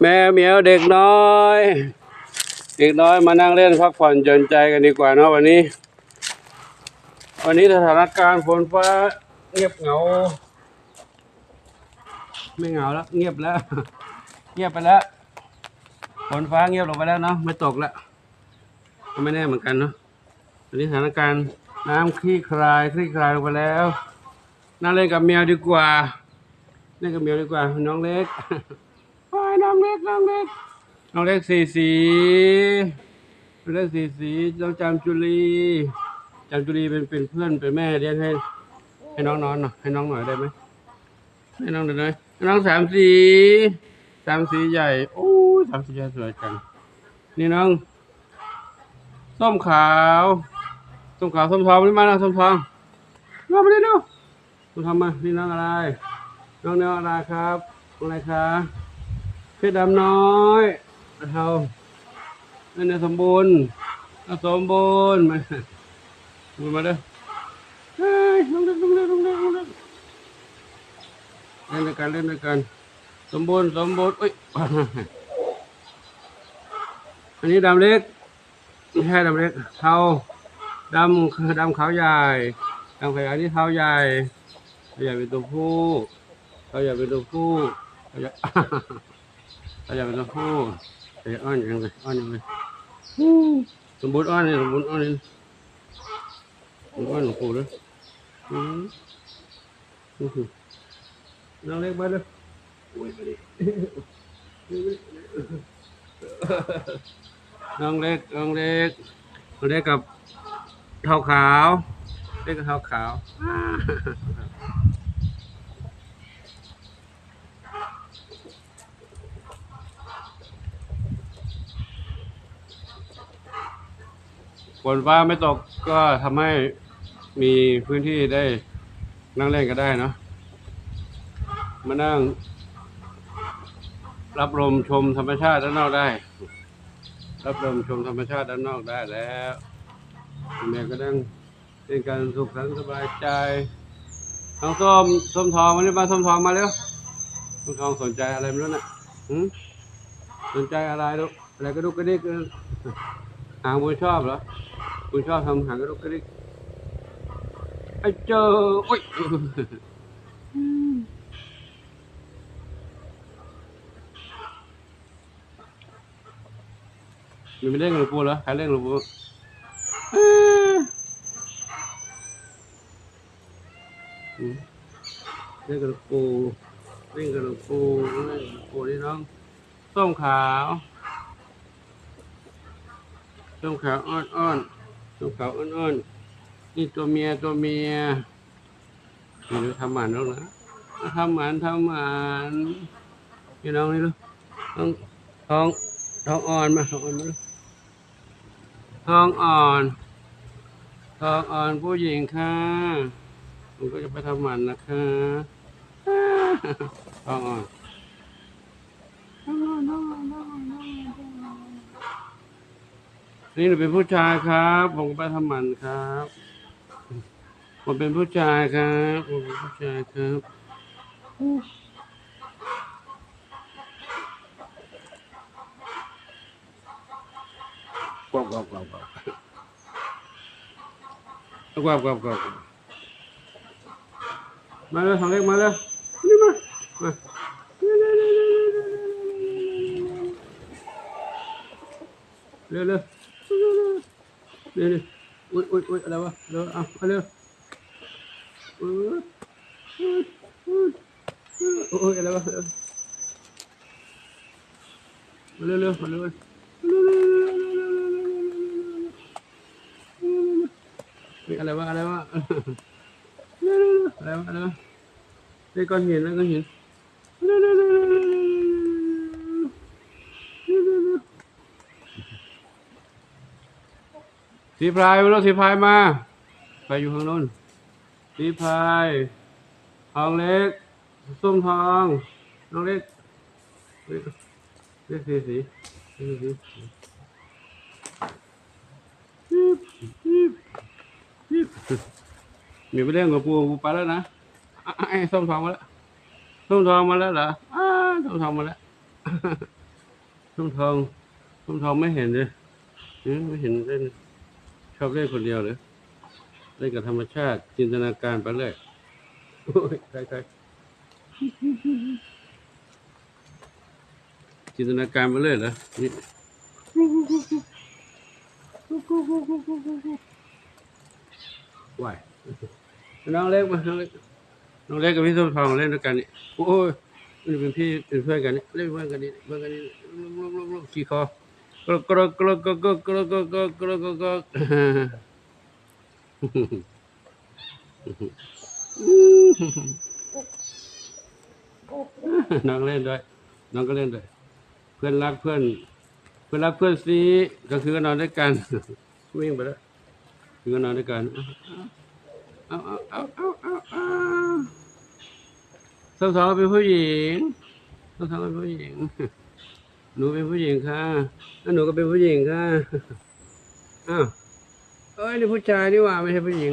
แม่เหมียวเด็กน้อย เด็กน้อยมานั่งเล่นพักผ่อนหย่อนใจกันดีกว่าเนาะวันนี้ วันนี้สถานการณ์ฝนฟ้าเงียบเหงา ไม่เหงาแล้วเงียบแล้ว เงียบไปแล้วฝนฟ้าเงียบลงไปแล้วเนาะไม่ตกแล้วก็ไม่แน่เหมือนกันเนาะวันนี้สถานการณ์น้ำคลี่คลายคลี่คลายลงไปแล้วนั่งเล่นกับแมวดีกว่าเล่นกับแมวดีกว่าน้องเล็ก เล็กน้องเล็กน้องเล็กสีสีน้องเล็กสีสีน้องจามจุลีจามจุลีเป็นเป็นเพื่อนเป็นแม่เลี้ยงให้ ให้น้องนอนหน่อยให้น้องหน่อยได้ไหมให้น้องหน่อยได้ไหมให้น้องสามสีสามสีใหญ่โอ้สามสีใหญ่สวยจังนี่น้องส้มขาวส้มขาวส้มทองนี่มาแล้วส้มทองมาไปดิดูส้มทองมานี่น้องอะไรน้องแนวอะไรครับน้องอะไรคะ เพชรดำน้อยเทานั่นเนี่ยสมบูรณ์สมบูรณ์มาสมบูรมาเด้อเฮ้ยลงเล่นลงเล่นลงเล่นลงเล่นเล่นด้วยกันเล่นด้วยกันสมบูรณ์สมบูรณ์เอ้ยอันนี้ดำเล็กไม่ใช่ดำเล็กเทาดำคือดำขาวใหญ่ดำขาวใหญ่นี่เทาใหญ่เทาใหญ่เป็นตัวผู้เทาใหญ่เป็นตัวผู้เทาใหญ่ เทาใหญ่เป็นตัวผู้เทาใหญ่อ้อนย่างเลยอ้อนย่างเลยฮู้สมบูรณ์อ้อนนี่สมบูรณ์อ้อนนี่สมบูรณ์อ้อนหลวงปู่ด้วยอืมอื้อหือน้องเล็กมาเลยอุ้ยไปดิน้องเล็กน้องเล็กน้องเล็กกับเท้าขาว เล็กกับเท้าขาว ฝนฟ้าไม่ตกก็ทำให้มีพื้นที่ได้นั่งเล่นก็ได้เนาะมานั่ง รับลมชมธรรมชาติด้านนอกได้ รับลมชมธรรมชาติด้านนอกได้แล้วคุณแม่ก็นั่งเป็นการสุขสันต์สบายใจน้องส้มส้มทองมาเร็วมาส้มทองมาเร็วส้มทองสนใจอะไรไม่รู้น่ะสนใจอะไรลูกอะไรก็ดุกกระดิกเออ หางบุญชอบเหรอบุญชอบทำหางกระดุกกระดิกไอ้เจอโอ้ยมีไม่เล่นกับหลวงปู่เหรอใครเล่นกับหลวงปู่เอ้ยอืมเล่นกับหลวงปู่เล่นกับหลวงปู่เล่นกับหลวงปู่นี่น้องส้มขาว ส้มขาวอ่อนอ่อนๆส้มขาวอ่อนอ่อนๆนี่ตัวเมียตัวเมียนี่ดูทำหมันแล้วนะทำหมันทำหมันพี่น้องนี่ลูกต้องท้องท้องอ่อนมาท้องอ่อนมาลูกทองอ่อนทองอ่อนผู้หญิงค่ะผมก็จะไปทำหมันนะคะทองอ่อนทองอ่อนทองอ่อนทองอ่อนทองอ่อน นี่หนูเป็นผู้ชายครับ ผมก็ไปทำหมันครับ ผมเป็นผู้ชายครับ ผมเป็นผู้ชายครับกวบกวบกวบกวบกวบกวบกวบมาเลยทองเล็กมาเลยนี่มามาเร็วเร็ว เร็วเอุ้ยอุ้ยอุ้ยอะไรวะเร็วเอาเอาเร็วอุ้ยอุ้ยอุ้ยอุ้ยอะไรวะเร็วเร็วเร็วเร็วเร็วอะไรวะอะไรวะอะไรวะอะไรวะเฮ้ยก้อนหินแล้วก้อนหิน สีพายมาแล้สีพายมา ไปอยู่ข้างโน้นสีพายทองเล็ก ส้มทองน้องเล็กเล็กเล็กสีสีสีสีมีไปเรื่องกับปูปูไปแล้วนะไอ้ส้มทองมาแล้วส้มทองมาแล้วเหรออ้าส้มทองมาแล้วทุ่มทองทุ่มทองไม่เห็นเลยไม่เห็นเล่น ชอบเล่นคนเดียวเลยเล่นกับธรรมชาติ จินตนาการไปเลยโอ้ยใครใครจินตนาการไปเลยเหรอนี่ว่ายน้องเล็กมาน้องเล็กน้องเล็กกับพี่ส้มทองเล่นด้วยกันนี่โอ้ยนี่เป็นพี่เป็นเพื่อนกันนี่เล่นเพื่อนกันนี่เพื่อนกันนี่ลุกลุกลุกลุกขี่คอ กรกกรกรกรกรกรกรกรกรกรกน้องเล่นด้วย น้องก็เล่นด้วย เพื่อนรักเพื่อน เพื่อนรักเพื่อนซีก็คือก็นอนด้วยกันวิ่งไปแล้วคือก็นอนด้วยกันเอาเอาเอาเอาเอาเอาสาวสาวเป็นผู้หญิงสาวสาวเป็นผู้หญิง หนูเป็นผู้หญิงค่ะแล้วหนูก็เป็นผู้หญิงค่ะ อ้าว เอ้ยนี่ผู้ชายนี่หว่าไม่ใช่ผู้หญิง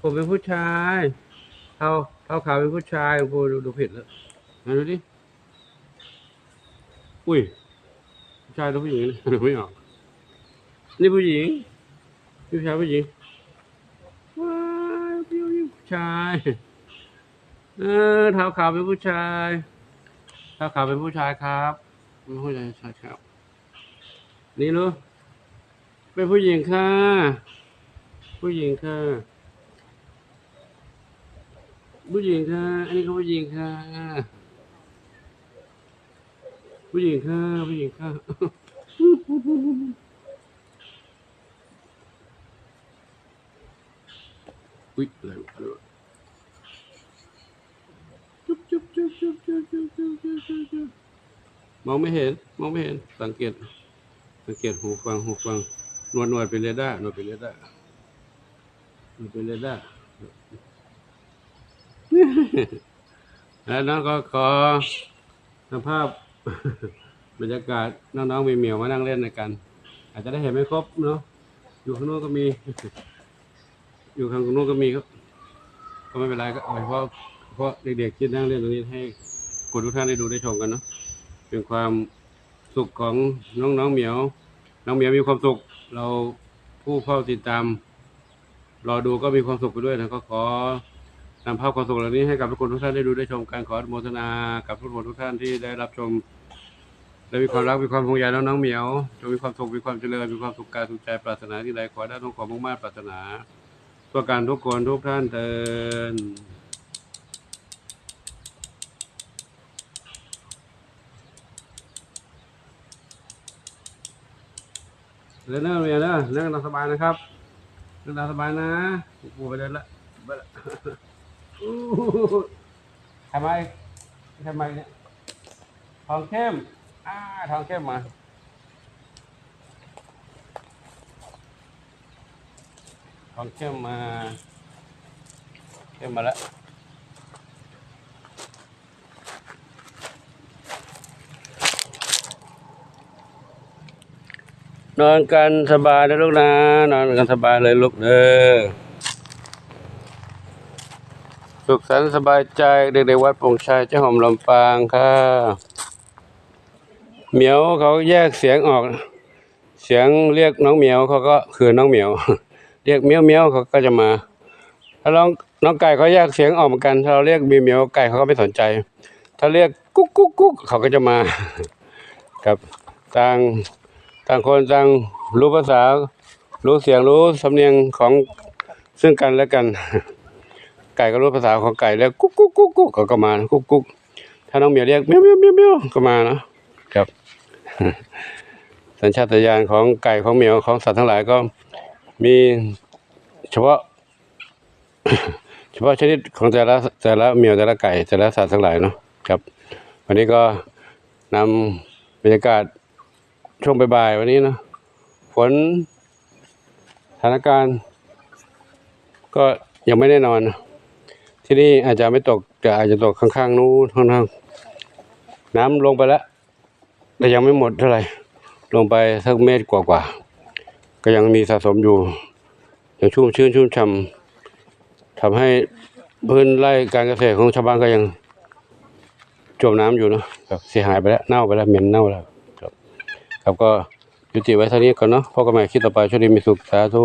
ผมเป็นผู้ชายเท้าเท้าขาวเป็นผู้ชายโอ้ดูดูผิดแล้วไหนดูดิ อุ้ย ผู้ชายหรือผู้หญิงเนี่ยดูไม่ออก นี่ผู้หญิงผู้ชายผู้หญิง ว้ายผู้หญิงผู้ชาย เออเท้าขาวเป็นผู้ชาย เท้าขาวเป็นผู้ชายครับเป็นผู้ชายชายครับ นี่รู้เป็นผู้หญิงค่ะ ผู้หญิงค่ะ ผู้หญิงค่ะ อันนี้ก็ผู้หญิงค่ะ ผู้หญิงค่ะ ผู้หญิงค่ะอุ๊ยอะไรวะอะไร มองไม่เห็น มองไม่เห็น สังเกต สังเกตหูฟังหูฟังนวดนวดเป็นเรดาร์นวดเป็นเรดาร์นวดเป็นเรดาร์แล้วน้องก็ขอสภาพบรรยากาศน้องๆมีเหมียวมานั่งเล่นในกัน อาจจะได้เห็นไม่ครบเนาะอยู่ข้างโน้นก็มี อยู่ข้างโน้นก็มีครับก็ไม่เป็นไรก็เอาเฉพาะ เพราะเด็กๆที่นั่งเล่นตรงนี้ให้คนทุกท่านได้ดูได้ชมกันเนาะเป็นความสุขของน้องๆเหมียว น้องเหมียวมีความสุข เราผู้เฝ้าติดตามรอดูก็มีความสุขไปด้วยนะก็ขอนำภาพความสุขเหล่านี้ให้กับทุกคนทุกท่านได้ดูได้ชมกันขออนุโมทนากับทุกคนทุกท่านที่ได้รับชมและมีความรักมีความห่วงใยน้องๆเหมียวจงมีความสุขมีความเจริญมีความสุขกายสุขใจปรารถนาที่ใดขอได้ต้องขอมุ่งมั่นปรารถนาตัวการทุกคนทุกท่านเตือน เล่นเนอร์เมียเนอร์นั่งตามสบายนะครับนั่งสบายนะปูไปเดินละไปละทำไมทำไมเนี่ยทองเข้มอ่าทองเข้มมาทองเข้มมาเข้มมาแล้ว นอนกันสบายนะลูกนะ นอนกันสบายเลยลูกเด้อสุขสันต์สบายใจเด็กๆวัดปงชัยเจ้าหอมลำปางค่ะ เหมียวเขาแยกเสียงออก เสียงเรียกน้องเหมียวเขาก็คือน้องเหมียว เรียกเหมียวเหมียวเขาก็จะมา ถ้าน้องน้องไก่เขาแยกเสียงออกเหมือนกันถ้าเราเรียกเมียวเหมียวไก่เขาก็ไม่สนใจ ถ้าเรียกกุ๊กกุ๊กกุ๊กเขาก็จะมา ครับต่าง ต่างคนต่างรู้ภาษา รู้เสียงรู้สำเนียงของซึ่งกันและกัน ไก่ก็รู้ภาษาของไก่แล้วกุ๊กกุ๊กกุ๊กกุ๊กเขาก็มากุ๊กกุ๊กถ้าน้องเหมียวเรียกเมียวเมียวเมียวเมียวก็มานะครับ สัญชาตญาณของไก่ของเหมียวของสัตว์ทั้งหลายก็มีเฉพาะ เฉพาะชนิดของแต่ละแต่ละเหมียวแต่ละไก่ แต่ละสัตว์ทั้งหลายเนาะครับ วันนี้ก็นำบรรยากาศ ช่วงบ่ายๆวันนี้เนาะฝนสถานการณ์ ก็ยังไม่แน่นอนนะที่นี่อาจจะไม่ตกแต่อาจจะตกข้างๆนู้นข้างๆน้ำลงไปแล้วแต่ยังไม่หมดเท่าไหร่ลงไปสักเมตรกว่าๆก็ยังมีสะสมอยู่ยังชุ่มชื้นชุ่มฉ่ำทำให้พื้นไร่การเกษตรของชาวบ้านก็ยังจมน้ำอยู่นะครับเสียหายไปแล้วเน่าไปแล้วเหม็นเน่าแล้ว ครับก็ยุติไว้เท่านี้ก่อนเนาะพบกันใหม่คลิปต่อไปช่วยดีมีสุขสาธุ